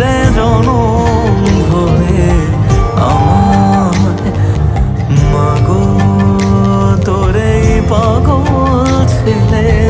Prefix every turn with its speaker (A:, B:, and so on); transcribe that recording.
A: রে জনম ধরে আমার মাগো তোরে পাগল ছেলে।